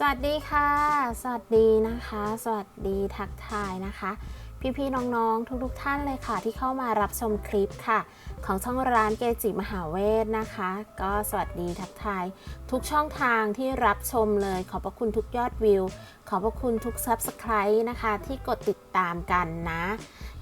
สวัสดีค่ะ สวัสดีนะคะ สวัสดีทักทายนะคะ พี่ๆน้องๆ ทุกๆท่านเลยค่ะ ที่เข้ามารับชมคลิปค่ะ ของช่องร้านเกจิมหาเวทนะคะ ก็สวัสดีทักทาย ทุกช่องทางที่รับชมเลย ขอบพระคุณทุกยอดวิว ขอบพระคุณทุก Subscribe นะคะ ที่กดติดตามกันนะ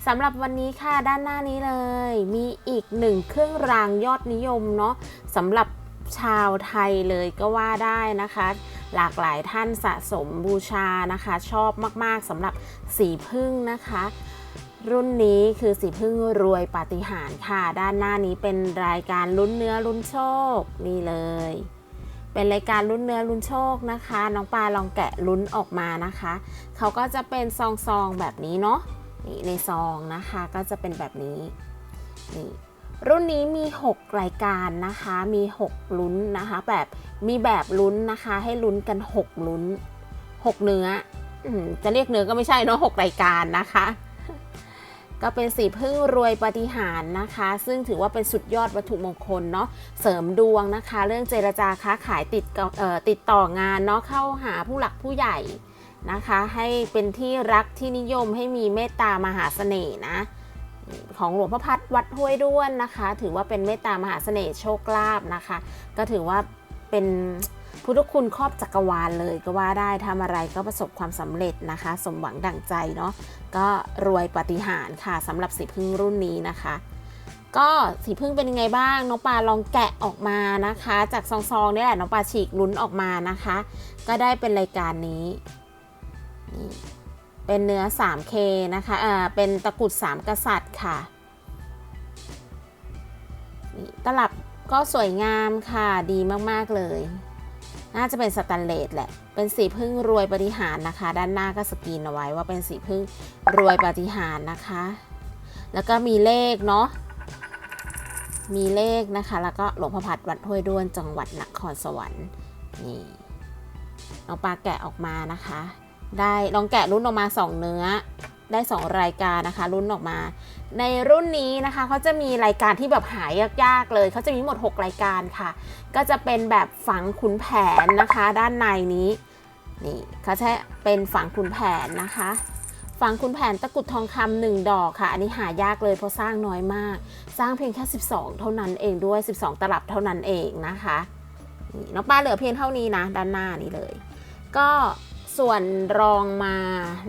สำหรับวันนี้ค่ะด้านหน้านี้เลย มีอีกหนึ่งเครื่องรางยอดนิยมเนาะสำหรับ ชาวไทยเลยก็ว่าได้นะคะ หลากหลายท่านสะสมบูชานะคะ ชอบมากๆสำหรับสีพึ่งนะคะ รุ่นนี้คือสีพึ่งรวยปาฏิหาริย์ค่ะ ด้านหน้านี้เป็นรายการลุ้นเนื้อลุ้นโชคนี่เลย เป็นรายการลุ้นเนื้อลุ้นโชคนะคะ น้องปลาลองแกะลุ้นออกมานะคะเขาก็จะเป็นซองซองๆแบบนี้เนาะนี่ในซองนะคะก็จะเป็นแบบนี้นี่ รุ่นนี้มี 6 รายการนะคะ มี 6 ลุ้นนะคะ แบบมีแบบลุ้นนะคะ ให้ลุ้นกัน 6 ลุ้น 6 เนื้ออจะเรียกเนื้อก็ไม่ใช่เนาะ6รายการนะคะ ก็เป็นสีพึ่งรวยปฏิหารนะคะ ซึ่งถือว่าเป็นสุดยอดวัตถุมงคลเนาะ เสริมดวงนะคะ เรื่องเจรจาค้าขายติดติดต่องานเนาะ เข้าหาผู้หลักผู้ใหญ่นะคะ ให้เป็นที่รักที่นิยมให้มีเมตตามหาเสน่ห์นะ ของหลวงพ่อพัดวัดห้วยด้วนนะคะ ถือว่าเป็นเมตตามหาเสน่ห์โชคลาภนะคะ ก็ถือว่าเป็นพุทธคุณครอบจักรวาลเลยก็ว่าได้ทำอะไรก็ประสบความสำเร็จนะคะ สมหวังดั่งใจเนาะก็รวยปฏิหารค่ะสำหรับสีพึ่งรุ่นนี้นะคะ ก็สีพึ่งเป็นยังไงบ้างน้องปลาลองแกะออกมานะคะ จากซองๆนี่แหละน้องปลาฉีกลุ้นออกมานะคะ ก็ได้เป็นรายการนี้นี่เป็นเนื้อ 3K นะคะ อ่า เป็นตะกุด 3 กษัตริย ค่ะนี่ตลับก็สวยงามค่ะดีมากๆเลย น่าจะเป็นสแตนเลสแหละ เป็นสีพึ่งรวยปฏิหารนะคะ ด้านหน้าก็สกรีนเอาไว้ว่าเป็นสีพึ่งรวยปฏิหารนะคะ แล้วก็มีเลขเนาะมีเลขนะคะ แล้วก็หลวงพ่อพัดวัดห้วยด้วนจังหวัดนครสวรรค์นี่น้องปลาแกะออกมานะคะ ได้ลองแกะรุ่นออกมา 2 เนื้อ ได้ 2 รายการนะคะรุ่นออกมา ในรุ่นนี้นะคะเขาจะมีรายการที่แบบหายากๆเลยเขาจะมีหมด 6 รายการค่ะ ก็จะเป็นแบบฝังขุนแผนนะคะ ด้านในนี้นี่เขาใช้เป็นฝังขุนแผนนะคะฝังขุนแผนตะกุดทองคำหนึ่งดอกค่ะ อันนี้หายากเลยเพราะสร้างน้อยมาก สร้างเพียงแค่ 12 เท่านั้นเองด้วย 12 ตลับเท่านั้นเองนะคะนี่น้องป้าเหลือเพียงเท่านี้นะ ด้านหน้านี้เลย ก็ ส่วนรองมา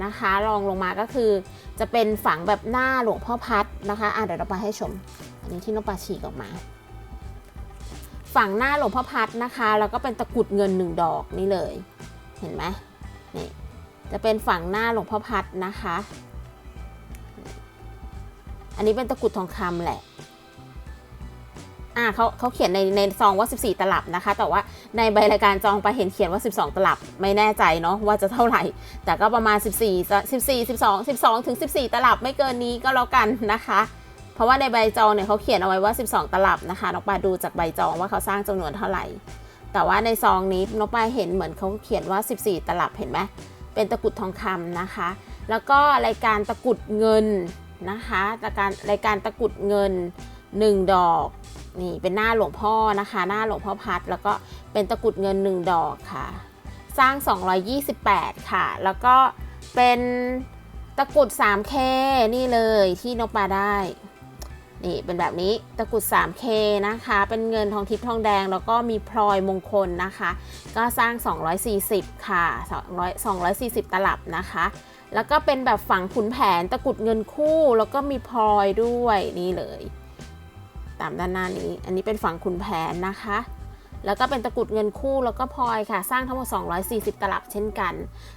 นะคะ รองลงมาก็คือ จะเป็นฝังแบบหน้าหลวงพ่อพัดนะคะอะเดี๋ยวเราไปให้ชม อันนี้ที่น้องปลาฉีกออกมา ฝังหน้าหลวงพ่อพัดนะคะ แล้วก็เป็นตะกุดเงินหนึ่งดอกนี่เลย เห็นไหมนี่จะเป็นฝั่งหน้าหลวงพ่อพัดนะคะ อันนี้เป็นตะกุดทองคำแหละ อ่าเขาเขาเขียนในในซองว่า 14 ตลับนะคะ แต่ว่าในใบรายการจองไปเห็นเขียนว่า 12 ตลับไม่แน่ใจเนาะว่าจะเท่าไหร่ แต่ก็ประมาณ 14 14 12 12ถึง14 ตลับไม่เกินนี้ก็แล้วกันนะคะ เพราะว่าในใบจองเนี่ยเขาเขียนเอาไว้ว่า 12 ตลับนะคะน้องปาดูจากใบจองว่าเขาสร้างจำนวนเท่าไหร่ แต่ว่าในซองนี้น้องปาเห็นเหมือนเขาเขียนว่า 14 ตลับเห็นไหมเป็นตะกุดทองคำนะคะ แล้วก็รายการตะกุดเงินนะคะรายการรายการตะกุดเงิน 1 ดอก นี่เป็นหน้าหลวงพ่อนะคะ หน้าหลวงพ่อพัด แล้วก็เป็นตะกรุดเงิน 1 ดอกค่ะ สร้าง 228 ค่ะ แล้วก็เป็นตะกรุด 3K นี่เลยที่นกปลาได้ นี่เป็นแบบนี้ตะกรุด 3K นะคะ เป็นเงินทองทิพย์ทองแดง แล้วก็มีพลอยมงคลนะคะ ก็สร้าง 240 ค่ะ 200 240 ตลับนะคะ แล้วก็เป็นแบบฝังขุนแผนตะกรุดเงินคู่ แล้วก็มีพลอยด้วยนี่เลย ตามด้านหน้านี้ อันนี้เป็นฝั่งขุนแผนนะคะ แล้วก็เป็นตะกรุดเงินคู่แล้วก็พลอยค่ะ สร้างทั้งหมด 240 ตลับเช่นกัน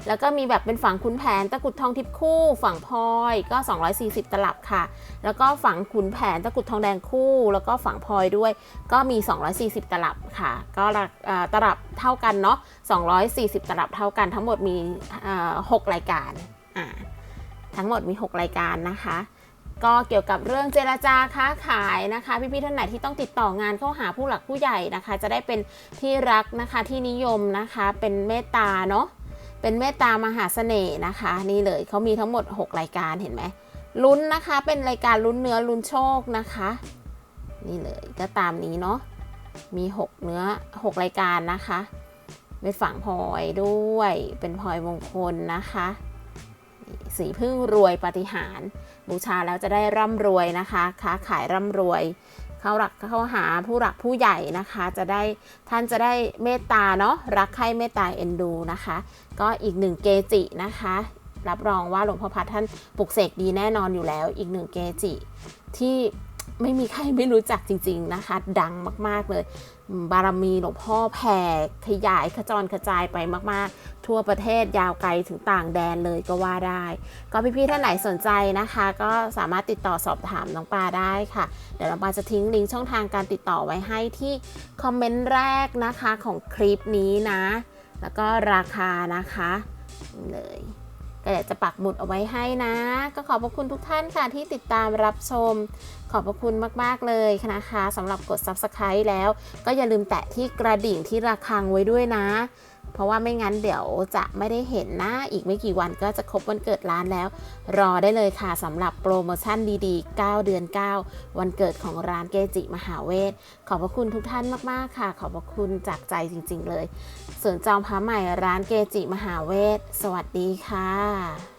แล้วก็มีแบบเป็นฝั่งขุนแผน ตะกรุดทองทิพย์คู่ ฝั่งพลอยก็ 240 ตลับค่ะ แล้วก็ฝั่งขุนแผน ตะกรุดทองแดงคู่ แล้วก็ฝั่งพลอยด้วย ก็มี 240 ตลับค่ะ ก็ราเอ่อตลับเท่ากันเนาะ 240 ตลับเท่ากันทั้งหมดมี 6 รายการ ทั้งหมดมี 6 รายการนะคะ ก็เกี่ยวกับเรื่องเจรจาค้าขายนะคะ พี่ๆท่านไหนที่ต้องติดต่องานเข้าหาผู้หลักผู้ใหญ่นะคะ จะได้เป็นที่รักนะคะที่นิยมนะคะเป็นเมตตาเนาะเป็นเมตตามหาเสน่ห์นะคะ นี่เลยเขามีทั้งหมด 6 รายการเห็นไหมลุ้นนะคะเป็นรายการลุ้นเนื้อลุ้นโชคนะคะ นี่เลยก็ตามนี้เนาะมี 6 เนื้อ 6 รายการนะคะเม็ดฝังพลอยด้วยเป็นพลอยมงคลนะคะ สีพึ่งรวยปฏิหารบูชาแล้วจะได้ร่ำรวยนะคะค้าขายร่ำรวย เข้ารักเข้าหาผู้หลักผู้ใหญ่นะคะ จะได้ท่านจะได้เมตตาเนาะรักใครเมตตาเอ็นดูนะคะ ก็อีกหนึ่งเกจินะคะ รับรองว่าหลวงพ่อพัดท่านปลุกเสกดีแน่นอนอยู่แล้ว อีกหนึ่งเกจิที่ ไม่มีใครไม่รู้จักจริง ๆนะคะ ดังมากๆเลย บารมีหลวงพ่อแผ่ขยายขจรกระจายไปมากๆ ทั่วประเทศยาวไกลถึงต่างแดนเลยก็ว่าได้ ก็พี่ๆท่านไหนสนใจนะคะ ก็สามารถติดต่อสอบถามน้องปลาได้ค่ะ เดี๋ยวน้องปลาจะทิ้งลิงก์ช่องทางการติดต่อไว้ให้ที่คอมเมนต์แรกนะคะของคลิปนี้นะ แล้วก็ราคานะคะเลย ก็เดี๋ยวจะปักหมุดเอาไว้ให้นะ ก็ขอบพระคุณทุกท่านค่ะที่ติดตามรับชม ขอบพระคุณมาก ๆ เลยนะคะสำหรับกด Subscribe แล้ว ก็อย่าลืมแตะที่กระดิ่งที่ระฆังไว้ด้วยนะ เพราะว่าไม่งั้นเดี๋ยวจะไม่ได้เห็นนะอีกไม่กี่วันก็จะครบวันเกิดร้านแล้ว รอได้เลยค่ะสำหรับโปรโมชั่นดีๆ 9 เดือน 9 วันเกิดของร้านเกจิมหาเวท ขอบพระคุณทุกท่านมากๆค่ะ ขอบพระคุณจากใจจริงๆเลยส่วนจอมพระใหม่ร้านเกจิมหาเวท สวัสดีค่ะ